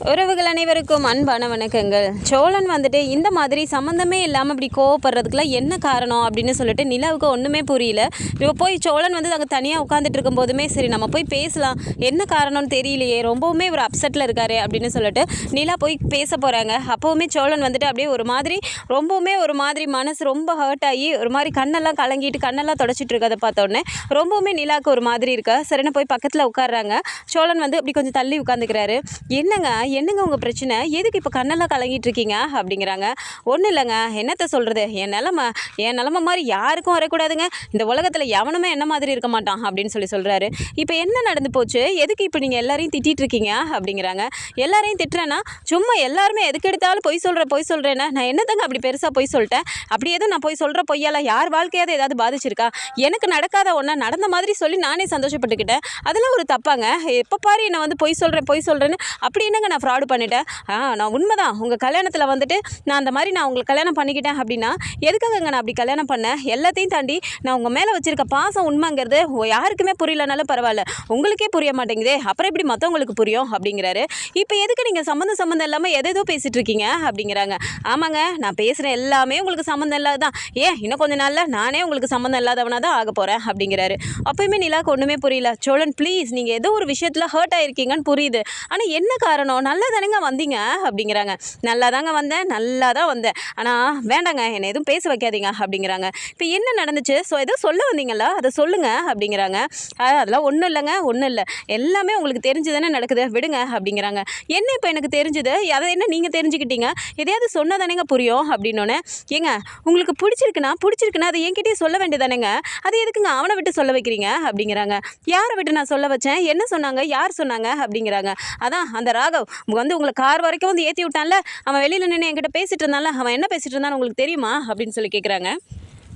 உறவுகள் அனைவருக்கும் அன்பான வணக்கங்கள். சோழன் வந்துட்டு இந்த மாதிரி சம்மந்தமே இல்லாமல் இப்படி கோவப்படுறதுக்குலாம் என்ன காரணம் அப்படின்னு சொல்லிட்டு நிலாவுக்கு ஒன்றுமே புரியல. இப்போ போய் சோழன் வந்து அங்கே தனியாக உட்காந்துட்டு இருக்கும் போதுமே சரி நம்ம போய் பேசலாம். என்ன காரணம்னு தெரியலையே ரொம்பவுமே ஒரு அப்செட்டில் இருக்காரு அப்படின்னு சொல்லிட்டு நிலா போய் பேச போகிறாங்க அப்போவுமே சோழன் வந்துட்டு அப்படியே ஒரு மாதிரி ரொம்பவுமே ஒரு மாதிரி மனசு ரொம்ப ஹர்ட் ஆகி ஒரு மாதிரி கண்ணெல்லாம் கலங்கிட்டு கண்ணெல்லாம் தொடச்சிட்டு இருக்கதை பார்த்தோன்னே ரொம்பவுமே நிலாவுக்கு ஒரு மாதிரி இருக்கா. சரின்னு போய் பக்கத்தில் உட்காடுறாங்க சோழன் வந்து அப்படி கொஞ்சம் தள்ளி உட்காந்துக்கிறாரு என்னங்க என்னங்க உங்கள் பிரச்சனை? எதுக்கு இப்போ கண்ணெல்லாம் கலங்கிட்டு இருக்கீங்க அப்படிங்கிறாங்க. ஒன்றும் இல்லைங்க. என்னத்தை சொல்கிறது என் நிலமை என் நிலமை மாதிரி யாருக்கும் வரக்கூடாதுங்க. இந்த உலகத்தில் எவனுமே என்ன மாதிரி இருக்க மாட்டான் அப்படின்னு சொல்லி சொல்கிறாரு இப்போ என்ன நடந்து போச்சு? எதுக்கு இப்போ நீங்கள் எல்லாரையும் திட்டிட்டு இருக்கீங்க அப்படிங்கிறாங்க. எல்லாரையும் திட்டுறேன்னா சும்மா எல்லாருமே எதுக்கு எடுத்தாலும் பொய் சொல்கிற பொய் சொல்கிறேன்னா நான் என்னத்தங்க அப்படி பெருசாக பொய் சொல்லிட்டேன்? அப்படி எதுவும் நான் பொய் சொல்கிற பொய்யால் யார் வாழ்க்கையாவது ஏதாவது பாதிச்சிருக்கா? எனக்கு நடக்காத ஒன்றா நடந்த மாதிரி சொல்லி நானே சந்தோஷப்பட்டுக்கிட்டேன். அதெல்லாம் ஒரு தப்பாங்க. எப்போ பாரு என்னை வந்து பொய் சொல்கிறேன் பொய் சொல்கிறேன்னு அப்படி என்னங்க நான் ஃப்ராடு பண்ணிட்டேன். ஆ நான் உண்மைதான். உங்கள் கல்யாணத்தில் வந்துட்டு நான் அந்த மாதிரி நான் உங்களுக்கு கல்யாணம் பண்ணிக்கிட்டேன் அப்படின்னா எதுக்காகங்க நான் அப்படி கல்யாணம் பண்ணேன்? எல்லாத்தையும் தாண்டி நான் உங்கள் மேலே வச்சுருக்க பாசம் உண்மைங்கிறது யாருக்குமே புரியலனாலும் பரவாயில்ல. உங்களுக்கே புரிய மாட்டேங்குதே. அப்புறம் எப்படி மற்றவங்களுக்கு புரியும்? அப்படிங்கிறாரு. இப்போ எதுக்கு நீங்கள் சம்மந்தம் சம்மந்தம் இல்லாமல் எதேதோ பேசிகிட்டு இருக்கீங்க? அப்படிங்கிறாங்க. ஆமாங்க நான் பேசுகிற எல்லாமே உங்களுக்கு சம்மந்தம் இல்லாததான் ஏன்? இன்னும் கொஞ்ச நாளில் நானே உங்களுக்கு சம்மந்தம் இல்லாதவனாக தான் ஆக போகிறேன் அப்படிங்கிறாரு. அப்போயுமே நிலாக்கு ஒன்றுமே புரியல. சோழன் ப்ளீஸ் நீங்கள் ஏதோ ஒரு விஷயத்தில் ஹர்ட் ஆகிருக்கீங்கன்னு புரியுது. ஆனால் என்ன காரணம்? நல்லா தானேங்க வந்தீங்க? அப்படிங்கிறாங்க. நல்லா தாங்க வந்தேன் நல்லா தான் வந்தேன். ஆனால் வேண்டாங்க என்னை எதுவும் பேச வைக்காதீங்க அப்படிங்கிறாங்க. இப்போ என்ன நடந்துச்சு? ஸோ ஏதோ சொல்ல வந்தீங்களா அதை சொல்லுங்க அப்படிங்கிறாங்க. அதெல்லாம் ஒன்றும் இல்லைங்க ஒன்றும் இல்லை. எல்லாமே உங்களுக்கு தெரிஞ்சு தானே நடக்குது விடுங்க அப்படிங்கிறாங்க. என்ன இப்போ எனக்கு தெரிஞ்சுது? அதை என்ன நீங்கள் தெரிஞ்சுக்கிட்டீங்க? எதையாவது சொன்னதானேங்க புரியும் அப்படின்னோடனே ஏங்க உங்களுக்கு பிடிச்சிருக்குன்னா பிடிச்சிருக்குன்னா அதை என்கிட்டயே சொல்ல வேண்டியதானேங்க? அது எதுக்குங்க அவனை விட்டு சொல்ல வைக்கிறீங்க அப்படிங்கிறாங்க. யாரை விட்டு நான் சொல்ல வச்சேன்? என்ன சொன்னாங்க? யார் சொன்னாங்க? அப்படிங்கிறாங்க. அதான் அந்த ராகவ் வந்து உங்களை கார் வரைக்கும் வந்து ஏற்றி விட்டான்ல? அவன் வெளியில் நின்று என்கிட்ட பேசிட்டு இருந்தான்ல. அவன் என்ன பேசிட்டு இருந்தான்னு உங்களுக்கு தெரியுமா? அப்படின்னு சொல்லி கேட்குறாங்க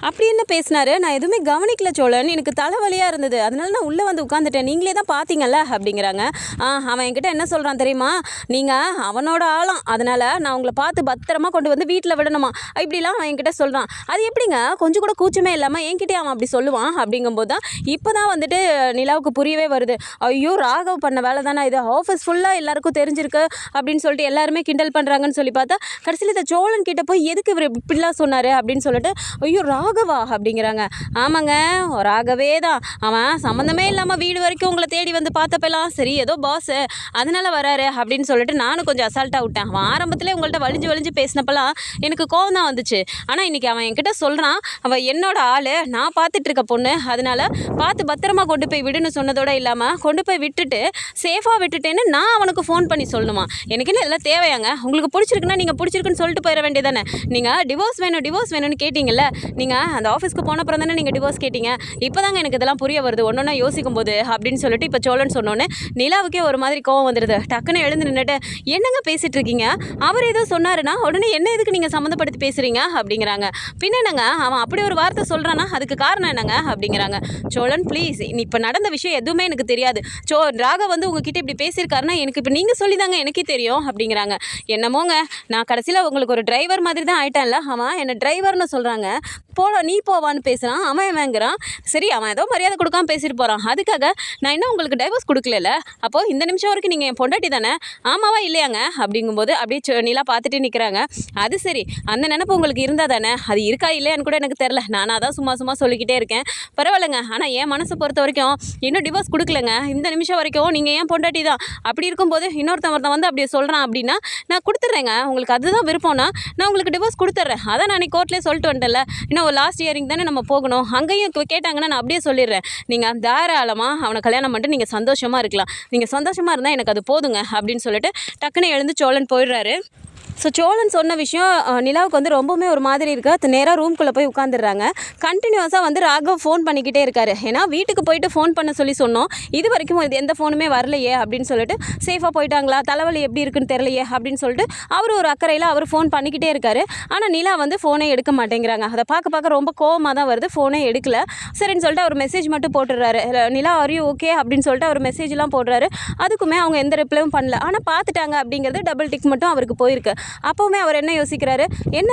அப்படி என்ன பேசினாரு? நான் எதுவுமே கவனிக்கல சோழன். எனக்கு தலைவலியாக இருந்தது. அதனால நான் உள்ளே வந்து உட்காந்துட்டேன் நீங்களே தான் பார்த்தீங்கல்ல அப்படிங்கிறாங்க. ஆ அவன் என்கிட்ட என்ன சொல்கிறான் தெரியுமா? நீங்கள் அவனோட ஆளாம். அதனால் நான் உங்களை பார்த்து பத்திரமா கொண்டு வந்து வீட்டில் விடணுமா? இப்படிலாம் அவன் என்கிட்ட சொல்கிறான் அது எப்படிங்க? கொஞ்சம் கூட கூச்சமே இல்லாமல் என்கிட்டே அவன் அப்படி சொல்லுவான் அப்படிங்கும்போது தான் இப்போ தான் வந்துட்டு நிலாவுக்கு புரியவே வருது. ஐயோ ராகவ் பண்ண வேலை தானே இது. ஆஃபீஸ் ஃபுல்லாக எல்லாருக்கும் தெரிஞ்சிருக்கு அப்படின்னு சொல்லிட்டு எல்லாருமே கிண்டல் பண்ணுறாங்கன்னு சொல்லி பார்த்தா கடைசியில் இந்த சோழன் கிட்டே போய் எதுக்கு இவர் இப்படிலாம் சொன்னார் அப்படின்னு சொல்லிட்டு ஐயோ ரா அப்படிங்கிறாங்க. ஆமாங்க ராகவே தான் அவன் சம்மந்தமே இல்லாமல் வீடு வரைக்கும் உங்களை தேடி வந்து பார்த்தப்பெல்லாம் சரி ஏதோ பாஸு அதனால வராரு அப்படின்னு சொல்லிட்டு நானும் கொஞ்சம் அசால்ட்டாக விட்டேன். அவன் ஆரம்பத்தில் உங்கள்கிட்ட வலிஞ்சு வலிஞ்சு பேசினப்பெல்லாம் எனக்கு கோவம் தான் வந்துச்சு. ஆனால் இன்னைக்கு அவன் என்கிட்ட சொல்கிறான் அவன் என்னோட ஆள். நான் பார்த்துட்டு இருக்க பொண்ணு. அதனால பார்த்து பத்திரமா கொண்டு போய் விடுன்னு சொன்னதோட இல்லாமல் கொண்டு போய் விட்டுட்டு சேஃபாக விட்டுட்டேன்னு நான் அவனுக்கு ஃபோன் பண்ணி சொல்லணுமா எனக்கு என்ன எல்லாம் தேவையாங்க? உங்களுக்கு பிடிச்சிருக்குன்னா நீங்கள் பிடிச்சிருக்குன்னு சொல்லிட்டு போயிட வேண்டியதானே நீங்கள் டிவோர்ஸ் வேணும் டிவோர்ஸ் வேணும்னு கேட்டிங்கல்ல. நீங்கள் அந்த ஆஃபீஸ்க்கு போன அப்புறம் தானே நீங்கள் டிவோர்ஸ் கேட்டீங்க? இப்போ தாங்க எனக்கு இதெல்லாம் புரிய வருது. ஒன்றொன்னா யோசிக்கும் போது அப்படின்னு சொல்லிட்டு இப்போ சோழன் சொன்னோன்னே நிலாவுக்கே ஒரு மாதிரி கோவம் வந்துடுது டக்குன்னு எழுந்து நின்றுட்டு என்னங்க பேசிட்டு இருக்கீங்க? அவர் ஏதோ சொன்னாருன்னா உடனே என்ன இதுக்கு நீங்கள் சம்மந்தப்படுத்தி பேசுகிறீங்க அப்படிங்கிறாங்க. பின்ன என்னங்க? அவன் அப்படி ஒரு வார்த்தை சொல்கிறான்னா அதுக்கு காரணம் என்னங்க? அப்படிங்கிறாங்க. சோழன் ப்ளீஸ் இப்போ நடந்த விஷயம் எதுவுமே எனக்கு தெரியாது. சோ ராக வந்து உங்ககிட்ட இப்படி பேசியிருக்காருன்னா எனக்கு இப்போ நீங்கள் சொல்லி தாங்க எனக்கே தெரியும். அப்படிங்கிறாங்க. என்னமோங்க? நான் கடைசியில் உங்களுக்கு ஒரு டிரைவர் மாதிரி தான் ஆயிட்டேன்ல. அவன் என்னை டிரைவர்னு சொல்கிறாங்க போ போட நீ போவான்னு பேசுகிறான் அவன் வேங்குறான். சரி அவன் ஏதோ மரியாதை கொடுக்காம பேசிட்டு போகிறான் அதுக்காக நான் இன்னும் உங்களுக்கு டைவர்ஸ் கொடுக்கல அப்போது இந்த நிமிஷம் வரைக்கும் நீங்கள் என் பொண்டாட்டி தானே? ஆமாவா இல்லையாங்க? அப்படிங்கும்போது அப்படியே சொ- பார்த்துட்டு நிற்கிறாங்க அது சரி அந்த நினப்பு உங்களுக்கு இருந்தால் தானே? அது இருக்கா இல்லையான்னு கூட எனக்கு தெரில நானாக தான் சும்மா சும்மா சொல்லிக்கிட்டே இருக்கேன். பரவாயில்லைங்க ஆனால் என் மனசை பொறுத்த வரைக்கும் இன்னும் டிவோர்ஸ் கொடுக்கலங்க. இந்த நிமிஷம் வரைக்கும் நீங்கள் ஏன் பொண்டாட்டி தான். அப்படி இருக்கும்போது இன்னொருத்தன் ஒருத்தன் வந்து அப்படி சொல்கிறான் அப்படின்னா நான் கொடுத்துட்றேங்க உங்களுக்கு அதுதான் விருப்பம்னா நான் உங்களுக்கு டிவோர்ஸ் கொடுத்துட்றேன் அதான் நான் கோர்ட்லேயே சொல்லிட்டு வந்துட்டேன்ல. இன்னும் ஒரு லாஸ்ட் இயரிங் தானே நம்ம போகணும். அங்கேயும் கேட்டாங்கன்னா நான் அப்படியே சொல்லிடுறேன். நீங்கள் தாராளமாக அவனை கல்யாணம் பண்ணிட்டு நீங்கள் சந்தோஷமாக இருக்கலாம். நீங்கள் சந்தோஷமாக இருந்தால் எனக்கு அது போதுங்க அப்படின்னு சொல்லிட்டு டக்குன்னு எழுந்து சோழன் போயிடுறாரு. ஸோ சோழன் சொன்ன விஷயம் நிலாவுக்கு வந்து ரொம்பவுமே ஒரு மாதிரி இருக்கு. அது நேராக ரூம்குள்ளே போய் உட்காந்துடுறாங்க கண்டினியூஸாக வந்து ராகவ் ஃபோன் பண்ணிக்கிட்டே இருக்காரு. ஏன்னா வீட்டுக்கு போயிட்டு ஃபோன் பண்ண சொல்லி சொன்னோம். இது வரைக்கும் இது எந்த ஃபோனுமே வரலையே அப்படின்னு சொல்லிட்டு சேஃபாக போயிட்டாங்களா? தலைவலி எப்படி இருக்குன்னு தெரியலையே அப்படின்னு சொல்லிட்டு அவர் ஒரு அக்கறையில் அவர் ஃபோன் பண்ணிக்கிட்டே இருக்காரு. ஆனால் நிலா வந்து ஃபோனே எடுக்க மாட்டேங்கிறாங்க. அதை பார்க்க பார்க்க ரொம்ப கோவமாக தான் வருது. ஃபோனே எடுக்கல. சரின்னு சொல்லிட்டு அவர் மெசேஜ் மட்டும் போட்டுடுறாரு. நிலா அறியும் ஓகே அப்படின்னு சொல்லிட்டு அவர் மெசேஜ்லாம் போடுறாரு. அதுக்குமே அவங்க எந்த ரிப்ளையும் பண்ணல. ஆனால் பார்த்துட்டாங்க அப்படிங்கிறது டபுள் டிக் மட்டும் அவருக்கு போயிருக்கு. அப்போவுமே அவர் என்ன யோசிக்கிறாரு? என்ன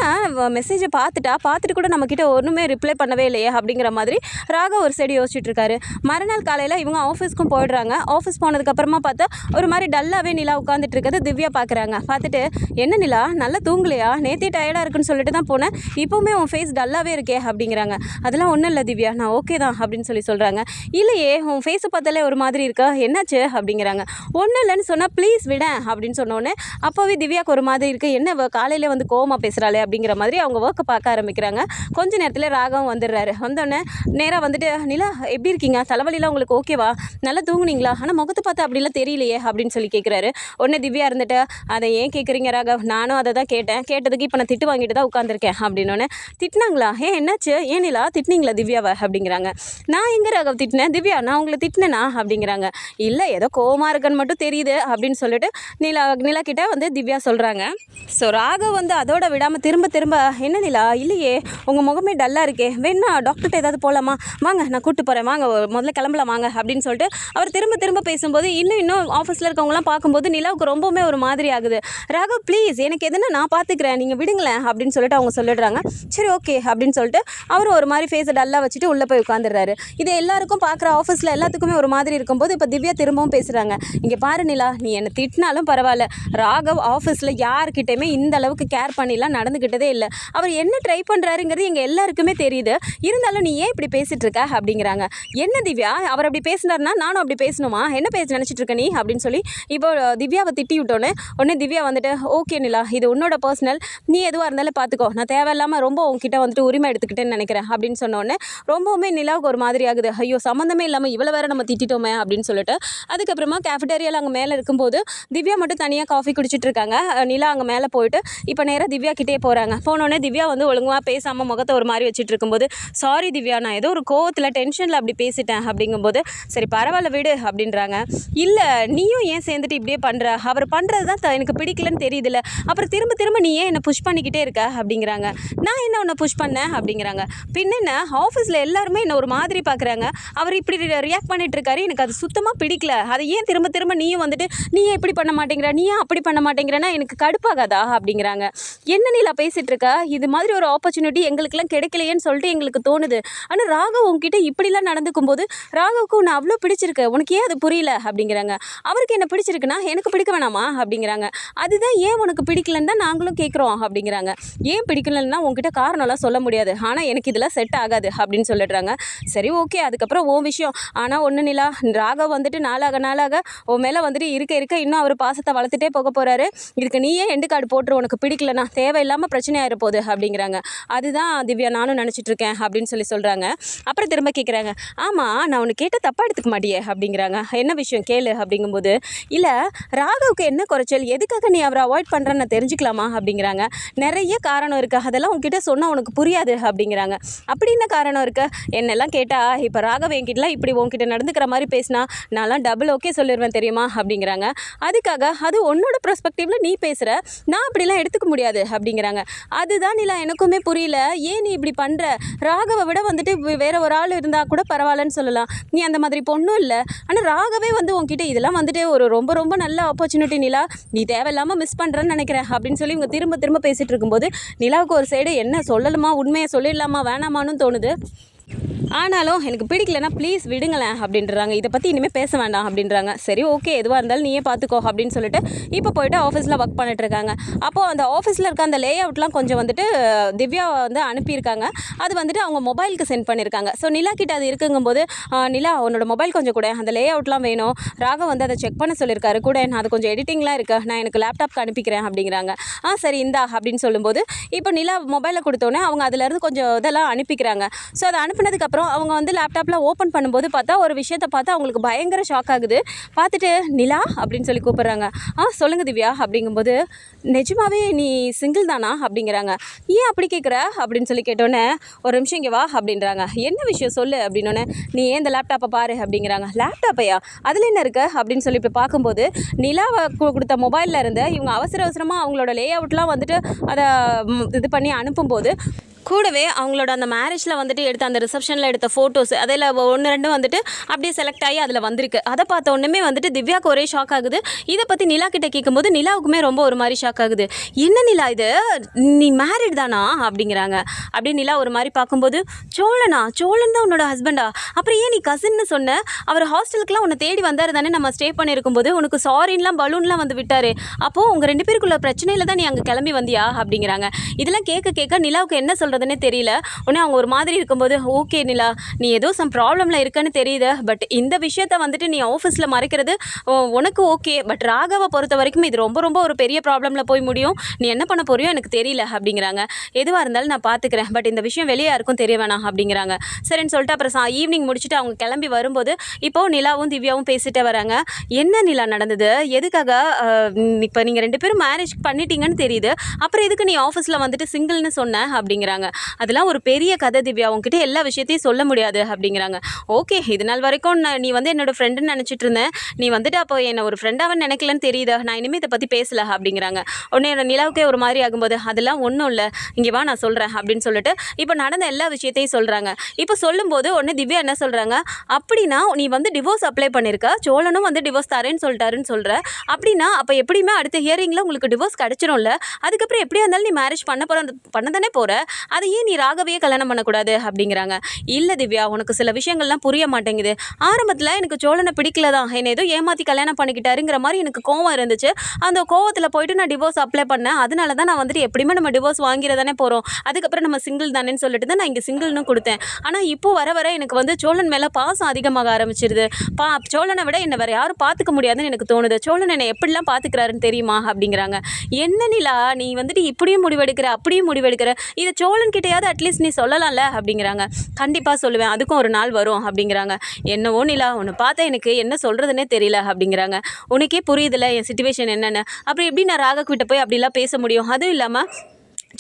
மெசேஜை பார்த்துட்டா பார்த்துட்டு கூட நம்மக்கிட்ட ஒன்றுமே ரிப்ளை பண்ணவே இல்லையே அப்படிங்கிற மாதிரி ராகா ஒரு சைடு யோசிச்சுட்டு இருக்காரு. மறுநாள் காலையில் இவங்க ஆஃபீஸ்க்கும் போயிடுறாங்க. ஆஃபீஸ் போனதுக்கப்புறமா பார்த்தா ஒரு மாதிரி டல்லாகவே நிலா உட்காந்துட்டு இருக்கிறது திவ்யா பார்க்குறாங்க. பார்த்துட்டு என்ன நிலா நல்லா தூங்கலையா? நேற்றே டயர்டாக இருக்குன்னு சொல்லிட்டு தான் போனேன். இப்போவுமே உன் ஃபேஸ் டல்லாகவே இருக்கே அப்படிங்கிறாங்க. அதெல்லாம் ஒன்றும் இல்லை திவ்யா நான் ஓகே தான் அப்படின்னு சொல்லி சொல்கிறாங்க இல்லையே உன் ஃபேஸை பார்த்தாலே ஒரு மாதிரி இருக்கா? என்னாச்சு? அப்படிங்கிறாங்க. ஒன்றும் இல்லைன்னு சொன்னால் ப்ளீஸ் விட அப்படின்னு சொன்னோன்னே அப்போவே திவ்யாவுக்கு ஒரு மாதிரி இருக்கு என்ன இவ காலையிலே வந்து கோவமாக பேசுகிறாளே அப்படிங்கிற மாதிரி அவங்க ஒர்க்கை பார்க்க ஆரம்பிக்கிறாங்க. கொஞ்ச நேரத்தில் ராகவும் வந்துடுறாரு. வந்தோடனே நேராக வந்துட்டு நிலா எப்படி இருக்கீங்க? தலைவலிலாம் உங்களுக்கு ஓகேவா நல்லா தூங்குனீங்களா? ஆனால் முகத்தை பார்த்து அப்படிலாம் தெரியலையே அப்படின்னு சொல்லி கேட்குறாரு உடனே திவ்யா இருந்துட்டு அதை ஏன் கேட்குறீங்க ராகவ்? நானும் அதை தான் கேட்டேன். கேட்டதுக்கு இப்போ நான் திட்டு வாங்கிட்டு தான் உட்காந்துருக்கேன் அப்படின்னோடனே திட்டினாங்களா? ஏன் என்னாச்சு? ஏன் நிலா திட்டினீங்களா திவ்யாவை? அப்படிங்கிறாங்க. நான் எங்கே ராகவ் திட்டினேன்? திவ்யா நான் உங்களை திட்டினேனா? அப்படிங்கிறாங்க. இல்லை ஏதோ கோவமாக இருக்குன்னு மட்டும் தெரியுது அப்படின்னு சொல்லிட்டு நிலா நிலா கிட்ட வந்து திவ்யா சொல்கிறாங்க ஸோ ராகவ் வந்து அதோட விடாமல் திரும்ப திரும்ப என்ன நிலா? இல்லையே உங்கள் முகமே டல்லாக இருக்கே. வேணா டாக்டர்கிட்ட ஏதாவது போகலாமா வாங்க நான் கூப்பிட்டு போகிறேன் வாங்க முதல்ல கிளம்பலாம் வாங்க அப்படின்னு சொல்லிட்டு அவர் திரும்ப திரும்ப பேசும்போது இன்னும் இன்னும் ஆஃபீஸில் இருக்கவங்களாம் பார்க்கும்போது நிலாவுக்கு ரொம்பவுமே ஒரு மாதிரி ஆகுது. ராகவ் ப்ளீஸ் எனக்கு எதுனா நான் பார்த்துக்கிறேன். நீங்கள் விடுங்களேன் அப்படின்னு சொல்லிட்டு அவங்க சொல்லிடுறாங்க. சரி ஓகே அப்படின்னு சொல்லிட்டு அவரும் ஒரு மாதிரி ஃபேஸை டல்லாக வச்சுட்டு உள்ளே போய் உட்காந்துடுறாரு இது எல்லாருக்கும் பார்க்குற ஆஃபீஸில் எல்லாத்துக்குமே ஒரு மாதிரி இருக்கும்போது இப்போ திவ்யா திரும்பவும் பேசுகிறாங்க இங்கே பாரு நிலா நீ என்னை திட்டினாலும் பரவாயில்ல. ராகவ் ஆஃபீஸில் யார்கிட்டயுமே இந்த அளவுக்கு கேர் பண்ணிலாம் நடந்துக்கிட்டதே இல்லை. அவர் என்ன ட்ரை பண்ணுறாருங்கிறது எங்கள் எல்லாருக்குமே தெரியுது. இருந்தாலும் நீ ஏன் இப்படி பேசிகிட்டு இருக்க? அப்படிங்கிறாங்க. என்ன திவ்யா? அவர் அப்படி பேசினார்னா நானும் அப்படி பேசணுமா? என்ன பேச நினச்சிட்டு இருக்க நீ? அப்படின்னு சொல்லி இப்போ திவ்யாவை திட்டி விட்டோன்னே உடனே திவ்யா வந்துட்டு ஓகே நிலா இது உன்னோட பர்சனல் நீ எதுவாக இருந்தாலும் பார்த்துக்கோ நான் தேவையில்லாமல் ரொம்ப உங்ககிட்ட வந்துட்டு உரிமை எடுத்துக்கிட்டேன்னு நினைக்கிறேன். அப்படின்னு சொன்னோடனே ரொம்பவுமே நிலாவுக்கு ஒரு மாதிரி ஆகுது. ஐயோ சம்மந்தமே இல்லாமல் இவ்வளோ வேறு நம்ம திட்டிட்டோமே. அப்படின்னு சொல்லிட்டு அதுக்கப்புறமா கேஃபிட்டேரியாவில் அங்கே மேலே இருக்கும்போது திவ்யா மட்டும் தனியாக காஃபி குடிச்சிட்டு இருக்காங்க. நிலா அங்கே மேலே போயிட்டு இப்போ நேராக திவ்யா கிட்டே போகிறாங்க போனோடனே திவ்யா வந்து ஒழுங்காக பேசாமல் முகத்தை ஒரு மாதிரி வச்சுட்டு இருக்கும்போது சாரி திவ்யா நான் ஏதோ ஒரு கோவத்தில் டென்ஷனில் அப்படி பேசிட்டேன். அப்படிங்கும்போது சரி பரவாயில்ல விடு அப்படின்றாங்க. இல்லை நீயும் ஏன் சேர்ந்துட்டு இப்படியே பண்ணுற அவர் பண்ணுறது தான் த- எனக்கு பிடிக்கலன்னு தெரியுதுல்ல. அப்புறம் திரும்ப திரும்ப நீ ஏன் என்னை புஷ் பண்ணிக்கிட்டே இருக்க? அப்படிங்கிறாங்க. நான் என்ன உன்னை புஷ் பண்ணேன்? அப்படிங்கிறாங்க. பின்னென்ன ஆஃபீஸில் எல்லாருமே என்ன ஒரு மாதிரி பார்க்குறாங்க அவர் இப்படி ரியாக்ட் பண்ணிட்டு இருக்காரு. எனக்கு அது சுத்தமாக பிடிக்கல. அதை ஏன் திரும்ப திரும்ப நீயும் வந்துட்டு நீ ஏன் இப்படி பண்ண மாட்டேங்கிற? நீ ஏன் அப்படி பண்ண மாட்டேங்கிறனா? எனக்கு கடுப்பாக ஆகாதா அப்படிங்கிறாங்க. என்ன நீலா பேசிட்டு இருக்க இது மாதிரி ஒரு ஆப்பர்ச்சுனிட்டி எங்களுக்கெல்லாம் கிடைக்கலையேன்னு சொல்லிட்டு எங்களுக்கு தோணுது. ஆனால் ராகவ் உங்ககிட்ட இப்படிலாம் நடந்துக்கும் போது ராகவுக்கு உன்னை அவ்வளோ பிடிச்சிருக்கு. உனக்கு ஏன் அது புரியல? அப்படிங்கிறாங்க. அவருக்கு என்ன பிடிச்சிருக்குன்னா எனக்கு பிடிக்க வேணாமா? அப்படிங்கிறாங்க. அதுதான் ஏன் உனக்கு பிடிக்கலன்னு தான் நாங்களும் கேட்குறோம் அப்படிங்கிறாங்க. ஏன் பிடிக்கலன்னா உங்ககிட்ட காரணம்லாம் சொல்ல முடியாது. ஆனால் எனக்கு இதெல்லாம் செட் ஆகாது அப்படின்னு சொல்லிடுறாங்க. சரி ஓகே அதுக்கப்புறம் ஓ விஷயம். ஆனால் ஒன்று நிலா ராகவ் வந்துட்டு நாளாக நாளாக உன் மேலே வந்துட்டு இருக்க இருக்க இன்னும் அவர் பாசத்தை வளர்த்துட்டே போக போகிறாரு இதுக்கு நீயே எண்டு கார்டு போட்டு உனக்கு பிடிக்கலனா தேவையில்லாமல் பிரச்சனை போகுது அப்படிங்கிறாங்க. அதுதான் திவ்யா நானும் நினச்சிட்டு இருக்கேன் அப்படின்னு சொல்லி சொல்கிறாங்க அப்புறம் திரும்ப கேட்குறாங்க ஆமாம் நான் உனக்கு கேட்ட தப்பாக எடுத்துக்க மாட்டியே அப்படிங்கிறாங்க. என்ன விஷயம் கேளு அப்படிங்கும்போது இல்லை ராகவுக்கு என்ன குறைச்சல்? எதுக்காக நீ அவரை அவாய்ட் பண்ணுறன்னு நான் தெரிஞ்சுக்கலாமா? அப்படிங்கிறாங்க. நிறைய காரணம் இருக்குது அதெல்லாம் உங்ககிட்ட சொன்னால் உனக்கு புரியாது அப்படிங்கிறாங்க. அப்படி என்ன காரணம் இருக்கு? என்னெல்லாம் கேட்டால் இப்போ ராகவ் என்கிட்டலாம் இப்படி உன்கிட்ட நடந்துக்கிற மாதிரி பேசினா நான்லாம் டபுள் ஓகே சொல்லிடுவேன் தெரியுமா? அப்படிங்கிறாங்க. அதுக்காக அது உன்னோட ப்ரெஸ்பெக்டிவ்ல நீ பேசுகிற நான் அப்படிலாம் எடுத்துக்க முடியாது அப்படிங்கிறாங்க. அதுதான் நிலா எனக்குமே புரியல. ஏன் நீ இப்படி பண்ணுற ராகவை விட வந்துட்டு வேற ஒரு ஆள் இருந்தால் கூட பரவாயில்லன்னு சொல்லலாம். நீ அந்த மாதிரி பொண்ணும் இல்லை. ஆனால் ராகவே வந்து உன்கிட்ட இதெல்லாம் வந்துட்டு ஒரு ரொம்ப ரொம்ப நல்ல ஆப்பர்ச்சுனிட்டி நிலா. நீ தேவையில்லாமல் மிஸ் பண்ணுறேன்னு நினைக்கிறேன் அப்படின்னு சொல்லி இவங்க திரும்ப திரும்ப பேசிகிட்டு இருக்கும்போது நிலாவுக்கு ஒரு சைடு என்ன சொல்லலுமா உண்மையை சொல்லிடலாமா வேணாமான்னு தோணுது. ஆனாலும் எனக்கு பிடிக்கலனா ப்ளீஸ் விடுங்களேன் அப்படின்றாங்க. இதை பற்றி இனிமேல் பேச வேண்டாம் அப்படின்றாங்க. சரி ஓகே எதுவாக இருந்தாலும் நீயே பார்த்துக்கோ அப்படின்னு சொல்லிட்டு இப்போ போயிட்டு ஆஃபீஸில் ஒர்க் பண்ணிட்டுருக்காங்க அப்போது அந்த ஆஃபீஸில் இருக்க அந்த லே அவுட்லாம் கொஞ்சம் வந்துட்டு திவ்யா வந்து அனுப்பியிருக்காங்க. அது வந்துட்டு அவங்க மொபைலுக்கு சென்ட் பண்ணியிருக்காங்க. ஸோ நிலா கிட்ட அது இருக்குங்கும்போது நிலா உன்னோட மொபைல் கொஞ்சம் கூட. அந்த லே அவுட்லாம் வேணும். ராக வந்து அதை செக் பண்ண சொல்லியிருக்காரு. கூட நான் அது கொஞ்சம் எடிட்டிங்லாம் இருக்கு. நான் எனக்கு லேப்டாப்க்கு அனுப்பிக்கிறேன் அப்படிங்கிறாங்க. ஆ சரி இந்தா அப்படின்னு சொல்லும்போது இப்போ நிலா மொபைலை கொடுத்தோன்னே அவங்க அதுலேருந்து கொஞ்சம் இதெல்லாம் அனுப்பிக்கிறாங்க. ஸோ அதை அனுப்புனதுக்கப்புறம் அவங்க வந்து லேப்டாப்பில் ஓப்பன் பண்ணும்போது பார்த்தா ஒரு விஷயத்தை பார்த்து அவங்களுக்கு பயங்கர ஷாக் ஆகுது. பார்த்துட்டு நிலா அப்படின்னு சொல்லி கூப்பிட்றாங்க. ஆ சொல்லுங்கள் திவ்யா அப்படிங்கும்போது நிஜமாவே நீ சிங்கிள் தானா? அப்படிங்கிறாங்க. ஏன் அப்படி கேட்குற அப்படின்னு சொல்லி கேட்டோன்னே ஒரு நிமிஷம் இங்கே வா அப்படின்றாங்க. என்ன விஷயம் சொல்லு? அப்படின்னோடனே நீ ஏன் இந்த லேப்டாப்பை பாரு அப்படிங்கிறாங்க. லேப்டாப்பையா அதில் என்ன இருக்கு? அப்படின்னு சொல்லி இப்போ பார்க்கும்போது நிலாவை கொடுத்த மொபைலில் இருந்து இவங்க அவசர அவசரமாக அவங்களோட லே அவுட்லாம் வந்துட்டு அதை இது பண்ணி அனுப்பும்போது கூடவே அவங்களோட அந்த மேரேஜில் வந்துட்டு எடுத்த அந்த ரிசப்ஷனில் எடுத்த ஃபோட்டோஸ் அதில் ஒன்று ரெண்டு வந்துட்டு அப்படியே செலக்ட் ஆகி அதில் வந்திருக்கு. அதை பார்த்த உடனே வந்துட்டு திவ்யாவுக்கு ஒரே ஷாக் ஆகுது. இதை பற்றி நிலா கிட்ட கேட்கும்போது நிலாவுக்குமே ரொம்ப ஒரு மாதிரி ஷாக் ஆகுது. என்ன நிலா இது? நீ மேரிட் தானா? அப்படிங்கிறாங்க. அப்படியே நிலா ஒரு மாதிரி பார்க்கும்போது சோழனா? சோழன் தான் உன்னோட ஹஸ்பண்டா அப்புறம் ஏன் நீ கசின்னு சொன்ன? அவர் ஹாஸ்டலுக்குலாம் உன்னை தேடி வந்தார் தானே நம்ம ஸ்டே பண்ணியிருக்கும்போது? உனக்கு சாரின்லாம் பலூன்லாம் வந்து விட்டார். அப்போது உங்கள் ரெண்டு பேருக்குள்ள பிரச்சனையில் தான் நீ அங்கே கிளம்பி வந்தியா? அப்படிங்கிறாங்க. இதெல்லாம் கேட்க கேட்க நிலாவுக்கு என்ன சொல்கிறதுனே தெரியல. உடனே அவங்க ஒரு மாதிரி இருக்கும்போது ஓகே நிலா நீ ஏதோ சம் ப்ராப்ளமில் இருக்கன்னு தெரியுது பட் இந்த விஷயத்த வந்துட்டு நீ ஆஃபீஸில் மறைக்கிறது உனக்கு ஓகே பட் ராகவை பொறுத்த வரைக்கும் இது ரொம்ப ரொம்ப ஒரு பெரிய ப்ராப்ளமில் போய் முடியும். நீ என்ன பண்ண போறியோ எனக்கு தெரியல அப்படிங்கிறாங்க. எதுவாக இருந்தாலும் நான் பார்த்துக்கிறேன் பட் இந்த விஷயம் வெளியே யாருக்கும் தெரிய வேணாம் அப்படிங்கிறாங்க. சரின்னு சொல்லிட்டு அப்புறம் சா ஈவினிங் முடிச்சுட்டு அவங்க கிளம்பி வரும்போது இப்போ நிலாவும் திவ்யாவும் பேசிட்டே வராங்க. என்ன நிலா நடந்தது? எதுக்காக இப்போ நீங்கள் ரெண்டு பேரும் மேரேஜ் பண்ணிட்டீங்கன்னு தெரியுது. அப்புறம் எதுக்கு நீ ஆஃபீஸில் வந்துட்டு சிங்கிள்னு சொன்ன அப்படிங்கிறாங்க. அதெல்லாம் ஒரு பெரிய கதை திவ்யா உங்ககிட்ட எல்லா விஷயத்தையும் சொல்ல முடியாது அப்படிங்கிறாங்க. ஓகே இது நாள் வரைக்கும் நான் நீ வந்து என்னோட ஃப்ரெண்டுன்னு நினச்சிட்டு இருந்தேன். நீ வந்துட்டு அப்போ என்னை ஒரு ஃப்ரெண்டாக நினைக்கலன்னு தெரியுதா? நான் இனிமேல் இதை பற்றி பேசல அப்படிங்கிறாங்க. உடனே என்னோட நிலாவுக்கே ஒரு மாதிரி ஆகும்போது அதெல்லாம் ஒன்றும் இல்லை. இங்கே வா நான் சொல்கிறேன் அப்படின்னு சொல்லிட்டு இப்போ நடந்த எல்லா விஷயத்தையும் சொல்கிறாங்க இப்போ சொல்லும்போது உடனே திவ்யா என்ன சொல்கிறாங்க அப்படின்னா நீ வந்து டிவோர்ஸ் அப்ளை பண்ணியிருக்க சோழனும் வந்து டிவோர்ஸ் தரேன்னு சொல்லிட்டாருன்னு சொல்கிற அப்படின்னா அப்போ எப்படியுமே அடுத்த ஹியரிங்கில் உங்களுக்கு டிவோர்ஸ் கிடச்சிரும்ல. அதுக்கப்புறம் எப்படியா இருந்தாலும் நீ மேரேஜ் பண்ண போகிற பண்ண தானே போகிற அதை ஏன் நீ ராகவையே கல்யாணம் பண்ணக்கூடாது அப்படிங்கிறாங்க. இல்லை திவ்யா உனக்கு சில விஷயங்கள்லாம் புரிய மாட்டேங்குது. ஆரம்பத்தில் எனக்கு சோழனை பிடிக்கல தான் என்னை ஏதோ ஏமாற்றி கல்யாணம் பண்ணிக்கிட்டாருங்கிற மாதிரி எனக்கு கோவம் இருந்துச்சு. அந்த கோவத்தில் போயிட்டு நான் டிவோர்ஸ் அப்ளை பண்ணேன். அதனால தான் நான் வந்துட்டு எப்படியுமே நம்ம டிவோர்ஸ் வாங்கிறதானே போகிறோம் அதுக்கப்புறம் நம்ம சிங்கிள் தானேன்னு சொல்லிட்டு தான் நான் இங்கே சிங்கிள்னு கொடுத்தேன். ஆனால் இப்போ வர வர எனக்கு வந்து சோழன் மேலே பாசம் அதிகமாக ஆரம்பிச்சிருது. பா சோழனை விட என்னை வேறு யாரும் பார்த்துக்க முடியாதுன்னு எனக்கு தோணுது. சோழன் என்னை எப்படிலாம் பார்த்துக்கிறாருன்னு தெரியுமா? அப்படிங்கிறாங்க. என்ன நிலா நீ வந்துட்டு இப்படியும் முடிவெடுக்கிற அப்படியும் முடிவெடுக்கிற? இதை சோழன் கிட்டையாவது அட்லீஸ்ட் நீ சொல்லலாம்ல? அப்படிங்கிறாங்க. கண்டிப்பாக சொல்லுவேன். அதுக்கும் ஒரு நாள் வரும் அப்படிங்கிறாங்க. என்னவோ நிலா உன்னை பார்த்தா எனக்கு என்ன சொல்கிறதுனே தெரியல அப்படிங்கிறாங்க. உனக்கே புரியுதுல என் சுச்சுவேஷன் என்னென்னு. அப்புறம் எப்படி நான் ராகவ் கிட்ட போய் அப்படிலாம் பேச முடியும்? அதுவும் இல்லாமல்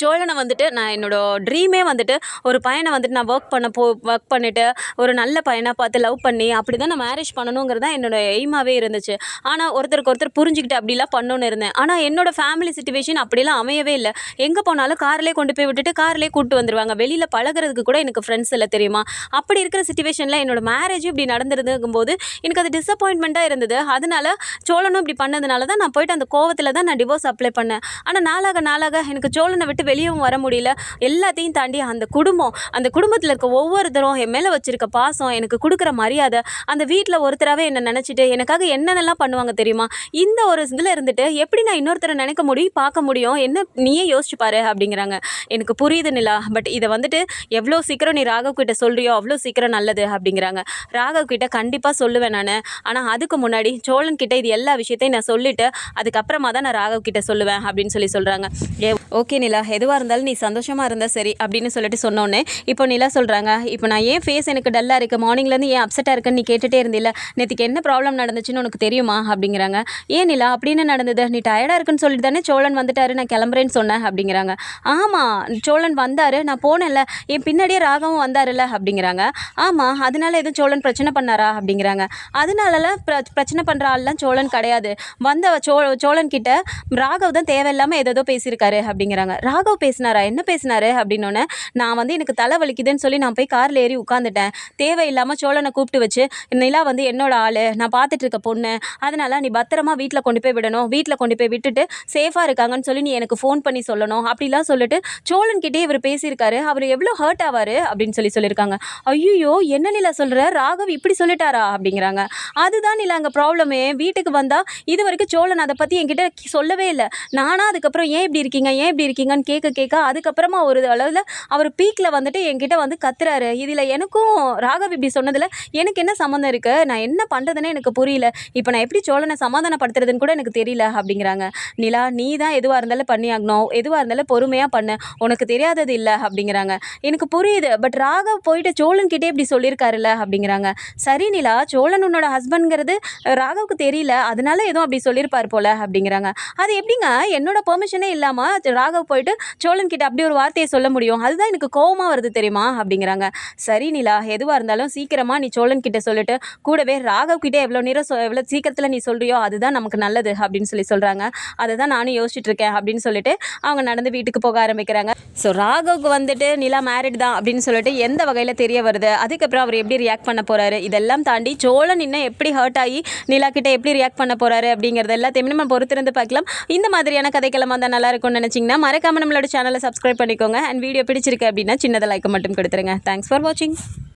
சோழனை வந்துட்டு நான் என்னோட ட்ரீமே வந்துட்டு ஒரு பையனை வந்துட்டு நான் ஒர்க் பண்ண போ ஒர்க் பண்ணிவிட்டு ஒரு நல்ல பையனாக பார்த்து லவ் பண்ணி அப்படி தான் நான் மேரேஜ் பண்ணணுங்கிறது தான் என்னோட எய்மாவே இருந்துச்சு. ஆனால் ஒருத்தருக்கு ஒருத்தர் புரிஞ்சுக்கிட்டு அப்படிலாம் பண்ணணும்னு இருந்தேன். ஆனால் என்னோட ஃபேமிலி சுச்சுவேஷன் அப்படிலாம் அமையவே இல்லை. எங்கே போனாலும் கார்லேயே கொண்டு போய் விட்டுட்டு கார்லேயே கூப்பிட்டு வந்துருவாங்க. வெளியில் பழகுறதுக்கு கூட எனக்கு ஃப்ரெண்ட்ஸ் இல்லை தெரியுமா? அப்படி இருக்கிற சுச்சுவேஷனில் என்னோடய மேரேஜ் இப்படி நடந்துருதுங்கும்போது எனக்கு அது டிசப்பாயின்மெண்ட்டாக இருந்தது. அதனால சோழனும் இப்படி பண்ணதுனால தான் நான் போயிட்டு அந்த கோவத்தில் தான் நான் டிவோர்ஸ் அப்ளை பண்ணேன். ஆனால் நாளாக நாளாக எனக்கு சோழனை விட்டு வெளியவும் வர முடியல. எல்லாத்தையும் தாண்டி அந்த குடும்பம் அந்த குடும்பத்தில் இருக்க ஒவ்வொருத்தரும் என் மேலே வச்சிருக்க பாசம் எனக்கு கொடுக்குற மரியாதை அந்த வீட்டில் ஒருத்தராகவே என்னை நினச்சிட்டு எனக்காக என்னென்னலாம் பண்ணுவாங்க தெரியுமா? இந்த ஒரு இதில் இருந்துட்டு எப்படி நான் இன்னொருத்தரை நினைக்க முடியும் பார்க்க முடியும்? என்ன நீயே யோசிச்சு பாரு அப்படிங்கிறாங்க. எனக்கு புரியுது நிலா பட் இதை வந்துட்டு எவ்வளோ சீக்கிரம் நீ ராகவ் கிட்ட சொல்கிறியோ அவ்வளோ சீக்கிரம் நல்லது அப்படிங்கிறாங்க. ராகவ் கிட்ட கண்டிப்பாக சொல்லுவேன் நான். ஆனால் அதுக்கு முன்னாடி சோழன் கிட்ட இது எல்லா விஷயத்தையும் நான் சொல்லிட்டு அதுக்கப்புறமா தான் நான் ராகவ் கிட்ட சொல்லுவேன் அப்படின்னு சொல்லி சொல்கிறாங்க ஏ ஓகே நிலா எதுவாக இருந்தாலும் நீ சந்தோஷமாக இருந்தால் சரி அப்படின்னு சொல்லிட்டு சொன்னோன்னே இப்போ நிலா சொல்கிறாங்க இப்போ நான் ஏன் ஃபேஸ் எனக்கு டல்லாக இருக்குது மார்னிங்லேருந்து ஏன் அப்செட்டாக இருக்குன்னு நீ கேட்டுகிட்டே இருந்தில்ல? நேற்றுக்கு என்ன ப்ராப்ளம் நடந்துச்சுன்னு உனக்கு தெரியுமா? அப்படிங்கிறாங்க. ஏன் நிலா அப்படின்னு நடந்தது? நீ டயர்டாக இருக்குன்னு சொல்லிட்டு தானே சோழன் வந்துட்டாரு நான் கிளம்புறேன்னு சொன்னேன் அப்படிங்கிறாங்க. ஆமாம் சோழன் வந்தார் நான் போனேன்ல என் பின்னாடியே ராகவும் வந்தாருல்ல அப்படிங்கிறாங்க. ஆமாம் அதனால எதுவும் சோழன் பிரச்சனை பண்ணாரா? அப்படிங்கிறாங்க. அதனாலலாம் பிர பிரச்சனை பண்ணுற ஆள்லாம் சோழன் கிடையாது. வந்த சோ சோழன் கிட்ட ராகவ் தான் தேவையில்லாமல் ஏதோ பேசியிருக்காரு அப்படிங்கிறாங்க. ராகவ் பேசினாரா? என்ன பேசினாரு? அப்படின்னோடனே நான் வந்து எனக்கு தலை வலிக்குதுன்னு சொல்லி நான் போய் காரில் ஏறி உட்காந்துட்டேன் தேவையில்லாமல் சோழனை கூப்பிட்டு வச்சு நிலா வந்து என்னோட ஆள். நான் பார்த்துட்டு இருக்க பொண்ணு. அதனால் நீ பத்திரமா வீட்டில் கொண்டு போய் விடணும். வீட்டில் கொண்டு போய் விட்டுட்டு சேஃபாக இருக்காங்கன்னு சொல்லி நீ எனக்கு ஃபோன் பண்ணி சொல்லணும். அப்படிலாம் சொல்லிட்டு சோழன்கிட்டே இவர் பேசியிருக்காரு. அவர் எவ்வளோ ஹர்ட் ஆவார்? அப்படின்னு சொல்லி சொல்லியிருக்காங்க. ஐயோ என்ன நிலா சொல்கிற ராகவ் இப்படி சொல்லிட்டாரா? அப்படிங்கிறாங்க. அதுதான் நிலா அங்கே ப்ராப்ளமே வீட்டுக்கு வந்தால் இது வரைக்கும் சோழன் அதை பற்றி என்கிட்ட சொல்லவே இல்லை. நானா அதுக்கப்புறம் ஏன் இப்படி இருக்கீங்க? ஏன் இப்படி இருக்கீங்கன்னு கேட்க கேட்க அதுக்கப்புறமா ஒரு அளவில் அவர் பீக்கில் வந்துட்டு என்கிட்ட வந்து கத்துறாரு. இதில் எனக்கும் ராகவ் இப்படி சொன்னதில் எனக்கு என்ன சம்மந்தம் இருக்குது நான் என்ன பண்ணுறதுன்னு எனக்கு புரியல. இப்போ நான் எப்படி சோழனை சமாதானப்படுத்துறதுன்னு கூட எனக்கு தெரியல அப்படிங்கிறாங்க. நிலா நீ தான் எதுவாக இருந்தாலும் பண்ணியாகணும். எதுவாக இருந்தாலும் பொறுமையாக பண்ணு. உனக்கு தெரியாதது இல்லை அப்படிங்கிறாங்க. எனக்கு புரியுது. பட் ராகவ் போயிட்டு சோழன்கிட்டே இப்படி சொல்லியிருக்காருல்ல அப்படிங்கிறாங்க. சரி நிலா சோழன் உன்னோட ஹஸ்பண்ட்ங்கிறது ராகவுக்கு தெரியல. அதனால எதுவும் அப்படி சொல்லியிருப்பார் போல அப்படிங்கிறாங்க. அது எப்படிங்க? என்னோட பெர்மிஷனே இல்லாமல் ராகவ் போயிட்டு சொல்லிட்டு சோழன் கிட்ட அப்படி ஒரு வார்த்தையை சொல்ல முடியும். அதுதான் எனக்கு கோவமாக வருது தெரியுமா? அப்படிங்கிறாங்க. சரி நிலா எதுவாக இருந்தாலும் சீக்கிரமாக நீ சோழன் கிட்ட சொல்லிட்டு கூடவே ராகவ் கிட்ட எவ்வளோ நேரம் சொ எவ்வளோ சீக்கிரத்தில் நீ சொல்றியோ அதுதான் நமக்கு நல்லது அப்படின்னு சொல்லி சொல்கிறாங்க அதை தான் நானும் யோசிச்சுட்டு இருக்கேன் அப்படின்னு சொல்லிட்டு அவங்க நடந்து வீட்டுக்கு போக ஆரம்பிக்கிறாங்க. ஸோ ராகவுக்கு வந்துட்டு நிலா மேரிட் தான் அப்படின்னு சொல்லிட்டு எந்த வகையில் தெரிய வருது? அதுக்கப்புறம் அவர் எப்படி ரியாக்ட் பண்ண போறாரு? இதெல்லாம் தாண்டி சோழன் இன்னும் எப்படி ஹர்ட் ஆகி நிலா கிட்ட எப்படி ரியாக்ட் பண்ண போறாரு அப்படிங்கிறது எல்லாத்தையுமே நம்ம பொறுத்திருந்து பார்க்கலாம். இந்த மாதிரியான கதைக்களமாக தான் நல்லா இருக்கும்னு நினச்சிங்கன்னா மறக்காம நம்மளோட சேனலை சப்ஸ்கிரைப் பண்ணிக்கோங்க. அண்ட் வீடியோ பிடிச்சிருக்கு அப்படின்னா சின்னதாக லைக் மட்டும் கொடுத்துருங்க. தேங்க்ஸ் ஃபார் வாட்சிங்